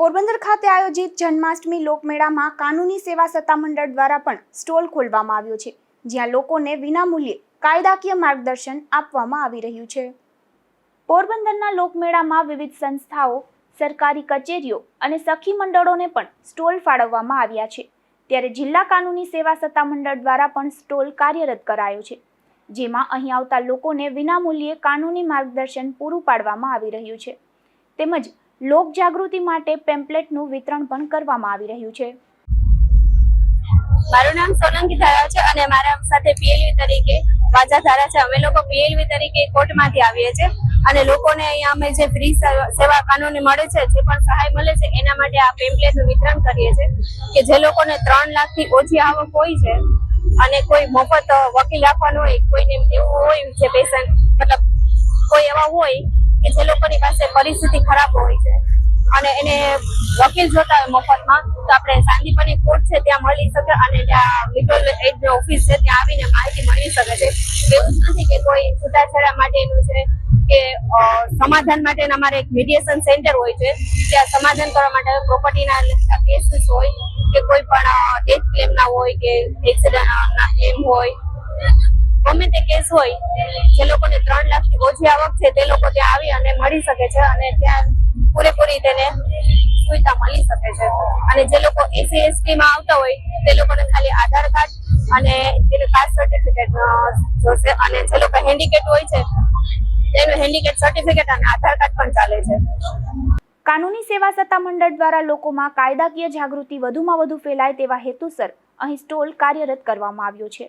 પોરબંદર ખાતે આયોજિત જન્માષ્ટમી લોકમેળામાં કાનૂની સેવા સત્તામંડળ દ્વારા પણ સ્ટોલ ખોલવામાં આવ્યો છે, જ્યાં લોકોને વિનામૂલ્યે કાયદાકીય માર્ગદર્શન આપવામાં આવી રહ્યું છે. પોરબંદરના લોકમેળામાં વિવિધ સંસ્થાઓ, સરકારી કચેરીઓ અને સખી મંડળોને પણ સ્ટોલ ફાળવવામાં આવ્યા છે. ત્યારે જિલ્લા કાનૂની સેવા સત્તામંડળ દ્વારા પણ સ્ટોલ કાર્યરત કરાયો છે, જેમાં અહીં આવતા લોકોને વિનામૂલ્યે કાનૂની માર્ગદર્શન પૂરું પાડવામાં આવી રહ્યું છે. તેમજ લોક જાગૃતિ માટે પેમ્પલેટનું વિતરણ પણ કરવામાં આવી રહ્યું છે. મારું નામ સોલંકી ધારા છે અને મારા સાથે પીએલવી તરીકે વાજા ધારા છે. અમે લોકો પીએલવી તરીકે કોર્ટમાંથી આવીએ છીએ અને લોકોને અહીંયા અમે જે ફ્રી સેવા કાનૂની મળે છે, જે પણ સહાય મળે છે, એના માટે આ પેમ્પલેટનું વિતરણ કરીએ છીએ કે જે લોકોને ત્રણ લાખથી ઓછી આવક હોય છે અને કોઈ મફત વકીલ રાખવાનો હોય, કોઈને એવું હોય, જે પેશન્ટ, મતલબ કોઈ એવા હોય કે જે લોકોની પાસે પરિસ્થિતિ ખરાબ હોય છે. અને એને વકીલ જોતા હોય મફતમાં, તો આપણે સાંદીપની કોર્ટ છે, ત્યાં મળી શકે અને ત્યાં લીગલ એડ ઓફિસ છે, ત્યાં આવીને માહિતી મળી શકે છે. એવું નથી કે કોઈ છૂટાછેડા માટેનું છે કે સમાધાન માટેના અમારે એક મીડિયેશન સેન્ટર હોય છે ત્યાં સમાધાન કરવા માટે પ્રોપર્ટીના કેસીસ હોય, કે કોઈ પણ ડેથ ક્લેમના હોય, કે એક્સિડન્ટ ના ક્લેમ હોય. ગમે તે કેસ હોય, જે લોકોને ત્રણ લાખથી ઓછી આવક છે, તે લોકો ત્યાં આવી અને મળી શકે છે અને ત્યાં પૂરેપૂરી તેને સુવિધા મળી શકે છે. અને જે લોકો એસી એસટી માં આવતા હોય, તે લોકોને ખાલી આધાર કાર્ડ અને તેનું કાસ્ટ સર્ટિફિકેટ જોશે. અને જે લોકો હેન્ડીકેટ હોય છે, તેનું હેન્ડીકેટ સર્ટિફિકેટ અને આધાર કાર્ડ પણ ચાલે છે. કાનૂની સેવા સત્તામંડળ દ્વારા લોકોમાં કાયદાકીય જાગૃતિ વધુમાં વધુ ફેલાય તેવા હેતુસર અહીં સ્ટોલ કાર્યરત કરવામાં આવ્યો છે.